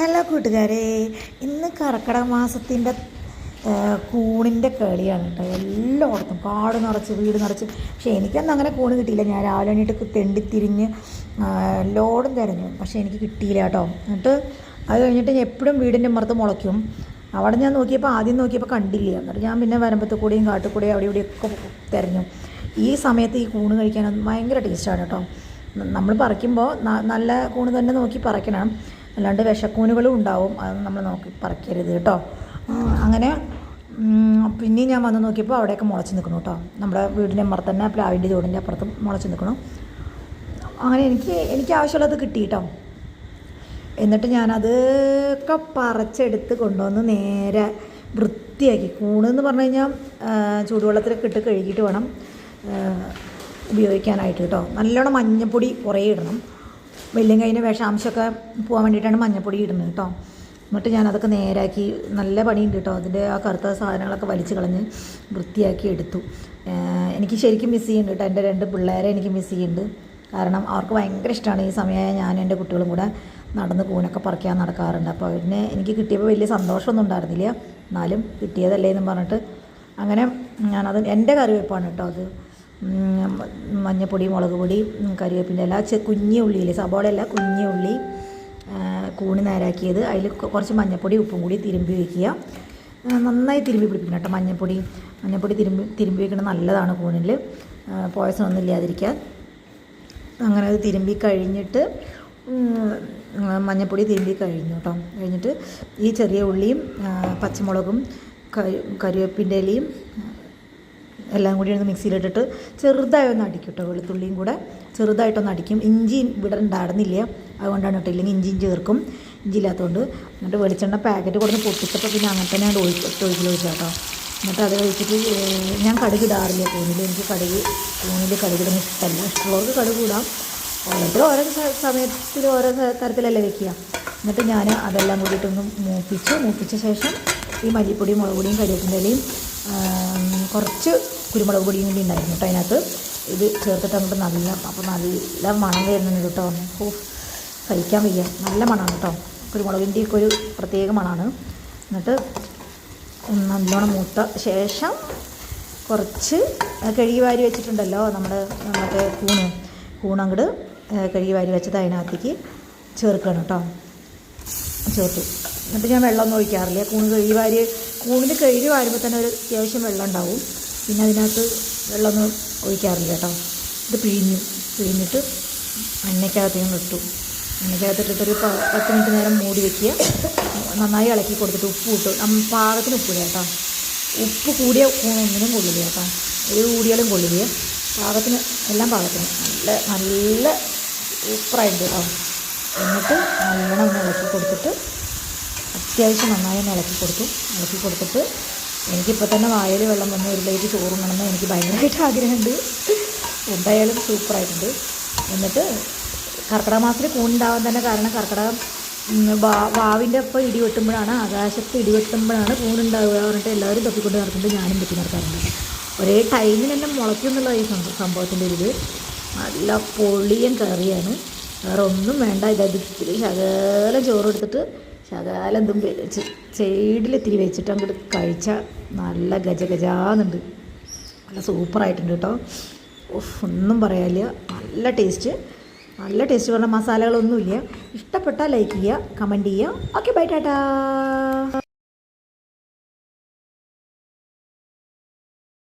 Hello കൂട്ടുകാരെ ഇന്ന് കർക്കിടക മാസത്തിന്റെ കൂണിന്റെ കളിയാണ് കേട്ടോ. എല്ലായിടത്തും കാട് നിറച്ച് വീട് നിറച്ച്. പക്ഷേ എനിക്കൊന്നും അങ്ങനെ കൂണ് കിട്ടിയില്ല. ഞാൻ രാവിലെ വേണ്ടിയിട്ട് തെണ്ടിത്തിരിഞ്ഞ് ലോഡും തിരഞ്ഞു. പക്ഷേ എനിക്ക് കിട്ടിയില്ല കേട്ടോ. എന്നിട്ട് അത് കഴിഞ്ഞിട്ട് എപ്പോഴും വീടിന്റെ മറുത്ത് മുളയ്ക്കും. അവിടെ ഞാൻ നോക്കിയപ്പോൾ ആദ്യം നോക്കിയപ്പോൾ കണ്ടില്ല. എന്നിട്ട് ഞാൻ പിന്നെ വരമ്പത്ത് കൂടെയും കാട്ടിൽ കൂടെയും അവിടെ ഇവിടെയൊക്കെ തിരഞ്ഞു. ഈ സമയത്ത് ഈ കൂണ് കഴിക്കാൻ ഭയങ്കര ടേസ്റ്റാണ് കേട്ടോ. നമ്മൾ പറിക്കുമ്പോൾ നല്ല കൂണ് തന്നെ നോക്കി പറിക്കണം. അല്ലാണ്ട് വിഷക്കൂനുകളും ഉണ്ടാവും. അത് നമ്മൾ നോക്കി പറിക്കരുത് കേട്ടോ. അങ്ങനെ പിന്നെയും ഞാൻ വന്ന് നോക്കിയപ്പോൾ അവിടെയൊക്കെ മുളച്ച് നിൽക്കണം കേട്ടോ. നമ്മുടെ വീടിന്റെ അപ്പുറത്ത് തന്നെ പ്ലാവിന്റെ ചൂടിന്റെ അപ്പുറത്ത് മുളച്ച് നിൽക്കണം അങ്ങനെ എനിക്ക് എനിക്ക് ആവശ്യമുള്ളത് കിട്ടി കേട്ടോ. എന്നിട്ട് ഞാനതൊക്കെ പറിച്ചെടുത്ത് കൊണ്ടുവന്ന് നേരെ വൃത്തിയാക്കി. കൂണെന്ന് പറഞ്ഞു കഴിഞ്ഞാൽ ചൂടുവെള്ളത്തിലൊക്കെ ഇട്ട് കഴുകിയിട്ട് വേണം ഉപയോഗിക്കാനായിട്ട് കേട്ടോ. നല്ലോണം മഞ്ഞപ്പൊടി കുറേ ഇടണം. വെല്ലും കൈയിന് വിഷാംശമൊക്കെ പോകാൻ വേണ്ടിയിട്ടാണ് മഞ്ഞപ്പൊടി ഇടുന്നത് കേട്ടോ എന്നിട്ട് ഞാനതൊക്കെ നേരാക്കി നല്ല പണിയുണ്ട് കേട്ടോ അതിന്റെ ആ കറുത്ത സാധനങ്ങളൊക്കെ വലിച്ചു കളഞ്ഞ് വൃത്തിയാക്കി എടുത്തു. എനിക്ക് ശരിക്കും മിസ് ചെയ്യുന്നുണ്ട് കേട്ടോ എന്റെ രണ്ട് പിള്ളേരെ എനിക്ക് മിസ് ചെയ്യുന്നുണ്ട്. കാരണം അവർക്ക് ഭയങ്കര ഇഷ്ടമാണ് ഈ സമയമായ ഞാൻ എന്റെ കുട്ടികളും കൂടെ നടന്ന് കൂനൊക്കെ പറിക്കാൻ നടക്കാറുണ്ട്. അപ്പോൾ പിന്നെ എനിക്ക് കിട്ടിയപ്പോൾ വലിയ സന്തോഷമൊന്നും ഉണ്ടായിരുന്നില്ല. എന്നാലും കിട്ടിയതല്ലേ എന്നും പറഞ്ഞിട്ട് അങ്ങനെ ഞാനത് എന്റെ കറിവെപ്പാണ് കേട്ടോ അത്. മഞ്ഞപ്പൊടി മുളക് പൊടി കറിവേപ്പിന്റെ ഇല കുഞ്ഞി ഉള്ളിയില്ലേ സബോളയല്ല കുഞ്ഞി ഉള്ളി കൂണി നേരാക്കിയത്. അതിൽ കുറച്ച് മഞ്ഞപ്പൊടി ഉപ്പും കൂടി തിരുമ്പി വയ്ക്കുക നന്നായി തിരുമ്പി പിടിപ്പിക്കണം കേട്ടോ മഞ്ഞപ്പൊടി. മഞ്ഞപ്പൊടി തിരുമ്പി തിരുമ്പി വയ്ക്കുന്നത് നല്ലതാണ് കൂണിൽ. പോയസം ഒന്നും ഇല്ലാതിരിക്കാൻ അങ്ങനെ അത് തിരുമ്പി കഴിഞ്ഞിട്ട് മഞ്ഞപ്പൊടി തിരുമ്പി കഴിഞ്ഞു കേട്ടോ. കഴിഞ്ഞിട്ട് ഈ ചെറിയ ഉള്ളിയും പച്ചമുളകും കരി കറിവേപ്പിന്റെ ഇലയും എല്ലാം കൂടി ഒന്ന് മിക്സിയിലിട്ടിട്ട് ചെറുതായി ഒന്ന് അടിക്കും കേട്ടോ വെളുത്തുള്ളിയും കൂടെ. ചെറുതായിട്ടൊന്ന് അടിക്കും. ഇഞ്ചി ഇവിടെ ഉണ്ടായിരുന്നില്ല. അതുകൊണ്ടാണ് കേട്ടോ ഇല്ലെങ്കിൽ ഇഞ്ചിയും ചേർക്കും. ഇഞ്ചി ഇല്ലാത്തതുകൊണ്ട് എന്നിട്ട് വെളിച്ചെണ്ണ പാക്കറ്റ് കൊടുത്ത് പൊട്ടിച്ചപ്പോൾ പിന്നെ അങ്ങനെ തന്നെ അത് ഒഴിച്ച് ഒഴിക്കൽ ഒഴിച്ചു കേട്ടോ. എന്നിട്ട് അത് കഴിച്ചിട്ട് ഞാൻ കടുക് ഇടാറില്ല കൂണിൽ എനിക്ക് കടുക് കൂണിൽ കടുകിടുന്ന ഇഷ്ടമല്ല ഇഷ്ടമുള്ളവർക്ക് കടുക് ഇടാം. ഓരോരുത്തരും ഓരോ സമയത്തിൽ ഓരോ തരത്തിലല്ലേ വെക്കുക. എന്നിട്ട് ഞാൻ അതെല്ലാം കൂടിയിട്ടൊന്ന് മൂപ്പിച്ച് മൂപ്പിച്ച ശേഷം ഈ മല്ലിപ്പൊടിയും മുളക് പൊടിയും കരിവേപ്പിന്റെ ഇലയും കുറച്ച് കുരുമുളക് പൊടിയും കൂടി ഉണ്ടായിരുന്നു കേട്ടോ. അതിനകത്ത് ഇത് ചേർത്തിട്ട് അങ്ങോട്ട് നല്ല അപ്പോൾ നല്ല മണം വരുന്നുണ്ട് കേട്ടോ. ഓ കഴിക്കാൻ വയ്യ. നല്ല മണമാണ് കേട്ടോ. കുരുമുളകിന്റെയൊക്കെ ഒരു പ്രത്യേക മണമാണ്. എന്നിട്ട് നല്ലോണം മൂത്ത ശേഷം കുറച്ച് കഴുകി വാരി വെച്ചിട്ടുണ്ടല്ലോ നമ്മുടെ മറ്റേ കൂണ്. കൂണങ്ങട് കഴുകി വാരി വെച്ചത് അതിനകത്തേക്ക് ചേർക്കണം കേട്ടോ. ചേർത്തു. എന്നിട്ട് ഞാൻ വെള്ളമൊന്നും ഒഴിക്കാറില്ല. കൂണ് കഴുകി വാരി കൂണിൽ കഴുകി വാരുമ്പോൾ തന്നെ ഒരു അത്യാവശ്യം വെള്ളം ഉണ്ടാവും. പിന്നെ അതിനകത്ത് വെള്ളമൊന്നും ഒഴിക്കാറില്ല കേട്ടോ. ഇത് പിഴിഞ്ഞു. പിഴിഞ്ഞിട്ട് എണ്ണയ്ക്കകത്തേക്ക് ഇട്ടു എണ്ണയ്ക്കകത്തിട്ടിട്ടൊരു പ- പത്ത് മിനിറ്റ് നേരം മൂടി വെക്കുക. നന്നായി ഇളക്കി കൊടുത്തിട്ട് ഉപ്പ് ഇട്ടു നമ്മൾ പാകത്തിന് ഉപ്പ് കേട്ടോ. ഉപ്പ് കൂടിയ ഒന്നിനും കൊള്ളില്ല കേട്ടോ. ഒരു കൂടിയാലും കൊള്ളില്ല. പാകത്തിന് എല്ലാം പാകത്തിന്. നല്ല നല്ല സൂപ്പറായിട്ട് കേട്ടോ. എന്നിട്ട് നല്ലോണം ഒന്ന് ഇളക്കി കൊടുത്തിട്ട് അത്യാവശ്യം നന്നായി ഒന്ന് ഇളക്കി കൊടുത്തു. ഇളക്കി കൊടുത്തിട്ട് എനിക്കിപ്പോൾ തന്നെ വായിൽ വെള്ളം വന്ന് ഒരു പ്ലേറ്റ് ചോറുണ്ണണമെന്ന് എനിക്ക് ഭയങ്കരമായിട്ട് ആഗ്രഹമുണ്ട് എന്തായാലും സൂപ്പറായിട്ടുണ്ട് എന്നിട്ട് കർക്കിടക മാസത്തിൽ കൂണുണ്ടാവാൻ തന്നെ കാരണം കർക്കിടകം വാവിന്റെ ഒപ്പം ഇടി വെട്ടുമ്പോഴാണ് ആകാശത്ത് ഇടി വെട്ടുമ്പോഴാണ് കൂണുണ്ടാവുക പറഞ്ഞിട്ട് എല്ലാവരും തപ്പിക്കൊണ്ട് നടക്കുന്നുണ്ട്. ഞാനും തപ്പി നടക്കാറുണ്ട്. ഒരേ ടൈമിൽ തന്നെ മുളയ്ക്കും എന്നുള്ള ഈ സംഭവം സംഭവത്തിന്റെ ഒരു ഇത് നല്ല പൊളിയൻ കറിയാണ്. വേറെ ഒന്നും വേണ്ട. ഇത് ഇത്തിരി ശകലം ചോറ് എടുത്തിട്ട് ശകലം ഇതും സൈഡിൽ ഇത്തിരി വെച്ചിട്ട് അങ്ങോട്ട് കഴിച്ച നല്ല ഗജ ഗജാന്നുണ്ട് നല്ല സൂപ്പറായിട്ടുണ്ട് കേട്ടോ ഒന്നും പറയാനില്ല. നല്ല ടേസ്റ്റ്. നല്ല ടേസ്റ്റ് പറഞ്ഞ മസാലകളൊന്നുമില്ല. ഇഷ്ടപ്പെട്ടാൽ ലൈക്ക് ചെയ്യുക കമന്റ് ചെയ്യുക ഓക്കെ ബൈ ടാറ്റാ.